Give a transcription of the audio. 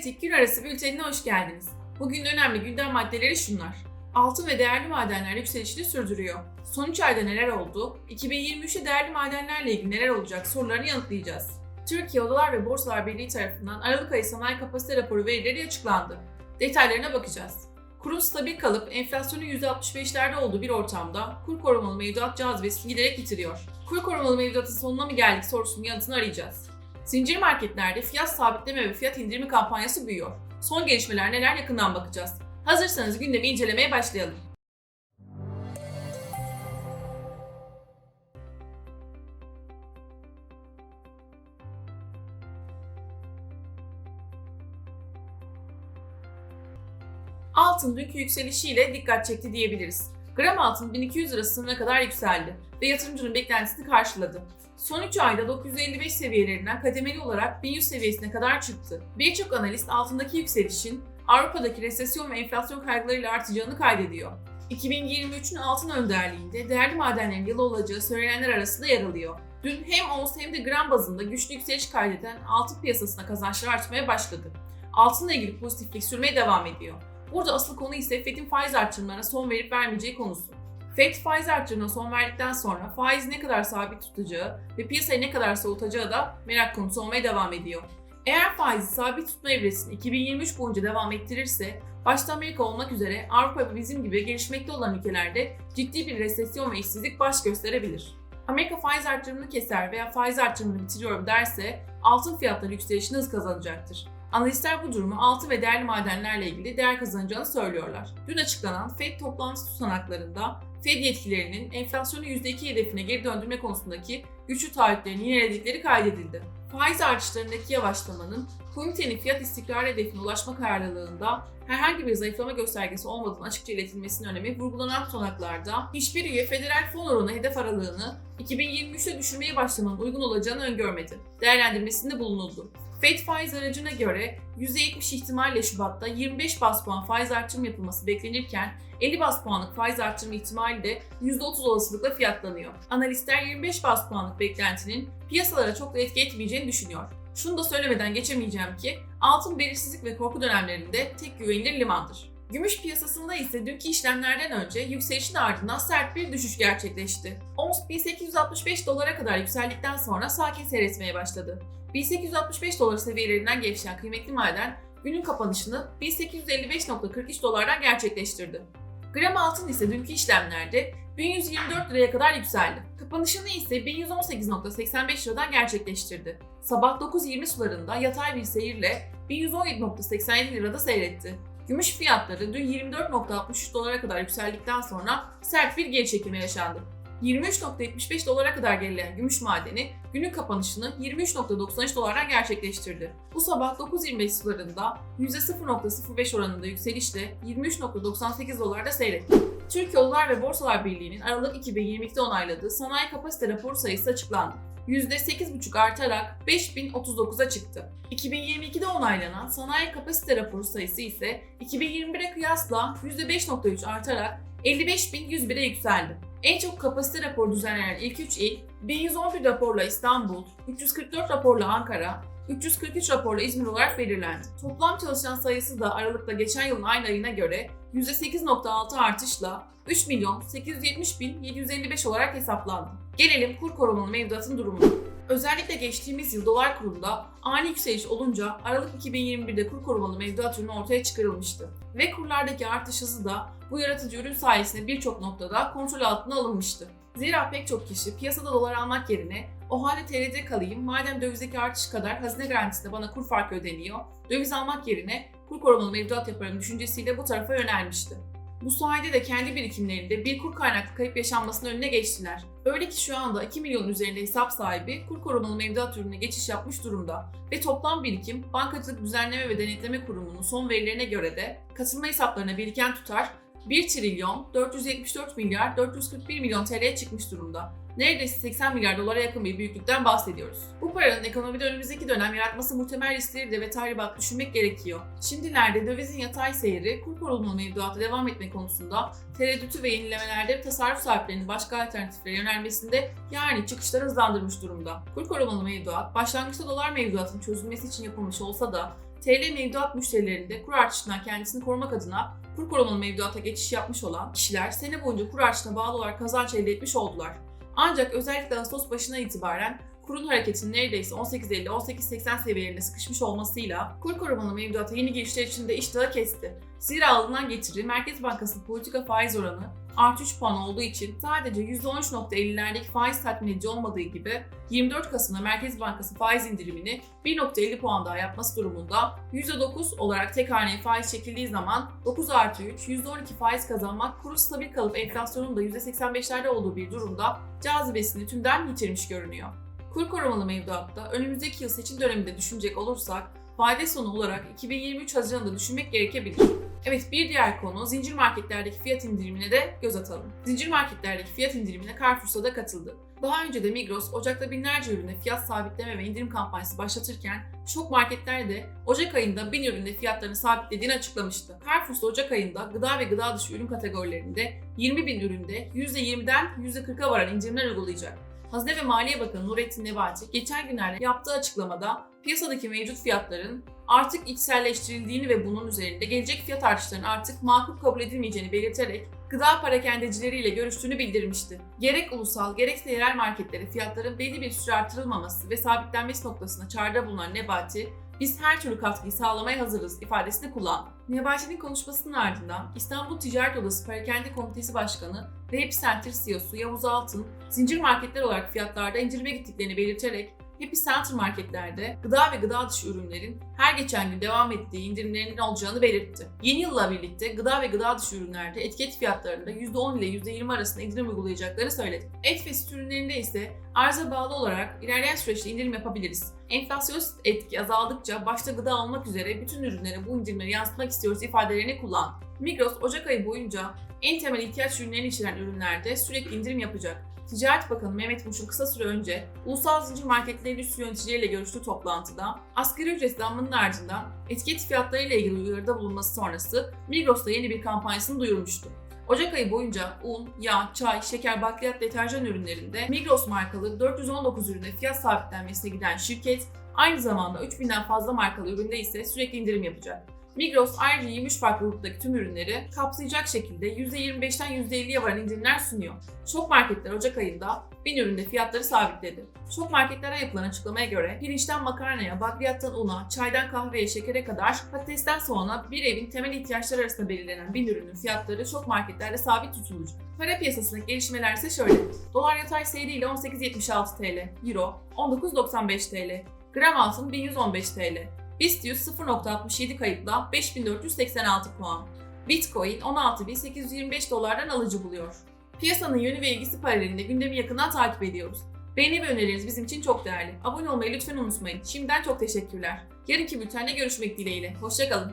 Kritik gün arası bültenine hoş geldiniz. Bugün önemli gündem maddeleri şunlar. Altın ve değerli madenler yükselişini sürdürüyor. Son 3 ayda neler oldu? 2023'te değerli madenlerle ilgili neler olacak sorularını yanıtlayacağız. Türkiye Odalar ve Borsalar Birliği tarafından Aralık ayı sanayi kapasite raporu verileri açıklandı. Detaylarına bakacağız. Kurun stabil kalıp enflasyonun %65'lerde olduğu bir ortamda kur korumalı mevduat cazibesini giderek yitiriyor. Kur korumalı mevduatın sonuna mı geldik sorusunun yanıtını arayacağız. Zincir marketlerde fiyat sabitleme ve fiyat indirimi kampanyası büyüyor. Son gelişmeler neler yakından bakacağız. Hazırsanız gündemi incelemeye başlayalım. Altın dünkü yükselişiyle dikkat çekti diyebiliriz. Gram altın 1200 lira sınırına kadar yükseldi ve yatırımcının beklentisini karşıladı. Son 3 ayda 955 seviyelerinden kademeli olarak 1100 seviyesine kadar çıktı. Birçok analist altındaki yükselişin Avrupa'daki resesyon ve enflasyon kaygılarıyla artacağını kaydediyor. 2023'ün altın önderliğinde değerli madenlerin yılı olacağı söylenenler arasında yer alıyor. Dün hem ons hem de gram bazında güçlü yükseliş kaydeden altın piyasasına kazançlar artmaya başladı. Altınla ilgili pozitiflik sürmeye devam ediyor. Burada asıl konu ise FED'in faiz artırımlarına son verip vermeyeceği konusu. FED faiz artırımına son verdikten sonra faiz ne kadar sabit tutacağı ve piyasayı ne kadar soğutacağı da merak konusu olmaya devam ediyor. Eğer faizi sabit tutma evresini 2023 boyunca devam ettirirse, başta Amerika olmak üzere Avrupa ve bizim gibi gelişmekte olan ülkelerde ciddi bir resesyon ve işsizlik baş gösterebilir. Amerika faiz artırımını keser veya faiz artırımını bitiriyorum derse altın fiyatları yükselişine hız kazanacaktır. Analistler bu durumu altın ve değerli madenlerle ilgili değer kazanacağını söylüyorlar. Dün açıklanan FED toplantısı tutanaklarında Fed yetkilerinin enflasyonu %2 hedefine geri döndürme konusundaki güçlü taahhütlerini yineledikleri kaydedildi. Faiz artışlarındaki yavaşlamanın komitenin fiyat istikrarı hedefine ulaşma kararlılığında herhangi bir zayıflama göstergesi olmadığını açıkça iletilmesinin önemi vurgulanan tutanaklarda hiçbir üye federal fon oranı hedef aralığını 2023'te düşürmeye başlamanın uygun olacağını öngörmedi. Değerlendirmesinde bulunuldu. Fed faiz aracına göre %70 ihtimalle Şubat'ta 25 bas puan faiz artırım yapılması beklenirken 50 bas puanlık faiz artırma ihtimali de %30 olasılıkla fiyatlanıyor. Analistler 25 bas puanlık beklentinin piyasalara çok da etki etmeyeceğini düşünüyor. Şunu da söylemeden geçemeyeceğim ki altın belirsizlik ve korku dönemlerinde tek güvenilir limandır. Gümüş piyasasında ise dünkü işlemlerden önce yükselişin ardından sert bir düşüş gerçekleşti. Ons 1865 dolara kadar yükseldikten sonra sakin seyretmeye başladı. 1865 dolar seviyelerinden gevşeyen kıymetli maden günün kapanışını 1855.43 dolardan gerçekleştirdi. Gram altın ise dünkü işlemlerde 1124 liraya kadar yükseldi. Kapanışını ise 1118.85 liradan gerçekleştirdi. Sabah 9.20 sularında yatay bir seyirle 1117.87 lirada seyretti. Gümüş fiyatları dün 24.63 dolara kadar yükseldikten sonra sert bir geri çekilme yaşandı. 23.75 dolara kadar gerileyen gümüş madeni günün kapanışını 23.93 dolardan gerçekleştirdi. Bu sabah 9.25 sularında %0.05 oranında yükselişle 23.98 dolarda seyretti. Türkiye Odalar ve Borsalar Birliği'nin Aralık 2022'de onayladığı sanayi kapasite raporu sayısı açıklandı. %8,5 artarak 5039'a çıktı. 2022'de onaylanan sanayi kapasite raporu sayısı ise 2021'e kıyasla %5,3 artarak 55.101'e yükseldi. En çok kapasite raporu düzenlenen ilk 3 il, 1111 raporla İstanbul, 344 raporla Ankara, 343 raporla İzmir olarak belirlendi. Toplam çalışan sayısı da Aralık'ta geçen yılın aynı ayına göre %8.6 artışla 3 milyon 870 bin 755 olarak hesaplandı. Gelelim kur korumalı mevduatın durumuna. Özellikle geçtiğimiz yıl dolar kurunda ani yükseliş olunca Aralık 2021'de kur korumalı mevduat ürünü ortaya çıkarılmıştı. Ve kurlardaki artış hızı da bu yaratıcı ürün sayesinde birçok noktada kontrol altına alınmıştı. Zira pek çok kişi piyasada dolar almak yerine o halde TL'de kalayım madem dövizdeki artış kadar hazine garantisinde bana kur farkı ödeniyor, döviz almak yerine kur korumalı mevduat yaparım düşüncesiyle bu tarafa yönelmişti. Bu sayede de kendi birikimlerinde bir kur kaynaklı kayıp yaşanmasının önüne geçtiler. Öyle ki şu anda 2 milyon üzerinde hesap sahibi kur korumalı mevduat ürününe geçiş yapmış durumda. Ve toplam birikim Bankacılık Düzenleme ve Denetleme Kurumu'nun son verilerine göre de katılma hesaplarına biriken tutar 1 trilyon 474 milyar 441 milyon TL'ye çıkmış durumda. Neredeyse 80 milyar dolara yakın bir büyüklükten bahsediyoruz. Bu paranın ekonomide önümüzdeki dönem yaratması muhtemel riskleri de ve tahribat düşünmek gerekiyor. Şimdilerde dövizin yatay seyri, kur korumalı mevduata devam etme konusunda tereddütü ve yenilemelerde tasarruf sahiplerinin başka alternatiflere yönelmesinde yani çıkışları hızlandırmış durumda. Kur korumalı mevduat, başlangıçta dolar mevduatın çözülmesi için yapılmış olsa da TL mevduat müşterilerinde kur artışından kendisini korumak adına kur korumalı mevduata geçiş yapmış olan kişiler sene boyunca kur artışına bağlı olarak kazanç elde etmiş oldular. Ancak özellikle Ağustos başına itibaren kurun hareketinin neredeyse 18.50-18.80 seviyelerinde sıkışmış olmasıyla kur korumalı mevduata yeni girişler için de iştahı kesti. Zira alınan getiri Merkez Bankası politika faiz oranı artı 3 puan olduğu için sadece %13.50'lerdeki faiz tatmin edici olmadığı gibi 24 Kasım'da Merkez Bankası faiz indirimini 1.50 puan daha yapması durumunda %9 olarak tek haneli faiz çekildiği zaman 9 artı 3, %12 faiz kazanmak kuru stabil kalıp enflasyonun da %85'lerde olduğu bir durumda cazibesini tümden yitirmiş görünüyor. Kur korumalı mevduatta önümüzdeki yıl seçim döneminde düşünecek olursak vade sonu olarak 2023 Haziran'da düşünmek gerekebilir. Evet bir diğer konu zincir marketlerdeki fiyat indirimine de göz atalım. Zincir marketlerdeki fiyat indirimine Carrefour'sa da katıldı. Daha önce de Migros, Ocak'ta binlerce ürüne fiyat sabitleme ve indirim kampanyası başlatırken şok marketler de Ocak ayında 1000 üründe fiyatlarını sabitlediğini açıklamıştı. Carrefour'sa Ocak ayında gıda ve gıda dışı ürün kategorilerinde 20 bin üründe %20'den %40'a varan indirimler uygulayacak. Hazine ve Maliye Bakanı Nurettin Nebati geçen günlerde yaptığı açıklamada piyasadaki mevcut fiyatların artık içselleştirildiğini ve bunun üzerinde gelecek fiyat artışlarının artık makul kabul edilmeyeceğini belirterek gıda parakendecileriyle görüştüğünü bildirmişti. Gerek ulusal gerekse yerel marketlere fiyatların belli bir süre artırılmaması ve sabitlenmesi noktasında çağrıda bulunan Nebati, biz her türlü katkıyı sağlamaya hazırız ifadesini kullandı. Nebati'nin konuşmasının ardından İstanbul Ticaret Odası Parakende Komitesi Başkanı ve Epicenter CEO'su Yavuz Altın, zincir marketler olarak fiyatlarda indirime gittiklerini belirterek Epicenter marketlerde gıda ve gıda dışı ürünlerin her geçen gün devam ettiği indirimlerinin olacağını belirtti. Yeni yılla birlikte gıda ve gıda dışı ürünlerde etiket fiyatlarında %10 ile %20 arasında indirim uygulayacaklarını söyledi. Et ve süt ürünlerinde ise arıza bağlı olarak ilerleyen süreçte indirim yapabiliriz. Enflasyonist etki azaldıkça başta gıda olmak üzere bütün ürünlere bu indirimleri yansıtmak istiyoruz ifadelerini kullandı. Migros Ocak ayı boyunca en temel ihtiyaç ürünlerini içeren ürünlerde sürekli indirim yapacak. Ticaret Bakanı Mehmet Muş'un kısa süre önce ulusal zincir marketlerin üst yöneticileriyle görüştüğü toplantıda asgari ücret zammının ardından etiket fiyatları ile ilgili uyarıda bulunması sonrası Migros'ta yeni bir kampanyasını duyurmuştu. Ocak ayı boyunca un, yağ, çay, şeker, bakliyat, deterjan ürünlerinde Migros markalı 419 üründe fiyat sabitlenmesine giden şirket aynı zamanda 3000'den fazla markalı üründe ise sürekli indirim yapacak. Migros ayrıca 23 farklı gruptaki tüm ürünleri kapsayacak şekilde %25'ten %50'ye varan indirimler sunuyor. Şok marketler Ocak ayında 1000 üründe fiyatları sabitledi. Şok marketlerden yapılan açıklamaya göre pirinçten makarnaya, bakliyattan una, çaydan kahveye, şekere kadar patatesten soğana bir evin temel ihtiyaçları arasında belirlenen 1000 ürünün fiyatları şok marketlerde sabit tutulacak. Para piyasasındaki gelişmeler ise şöyle. Dolar yatay seyriyle 18.76 TL, Euro 19.95 TL, gram altın 1115 TL, BIST 100 0.67 kayıpla 5486 puan. Bitcoin 16.825 dolardan alıcı buluyor. Piyasanın yönü ve ilgisi paralelinde gündemi yakından takip ediyoruz. Beğeni ve önerileriniz bizim için çok değerli. Abone olmayı lütfen unutmayın. Şimdiden çok teşekkürler. Yarınki bültende görüşmek dileğiyle. Hoşçakalın.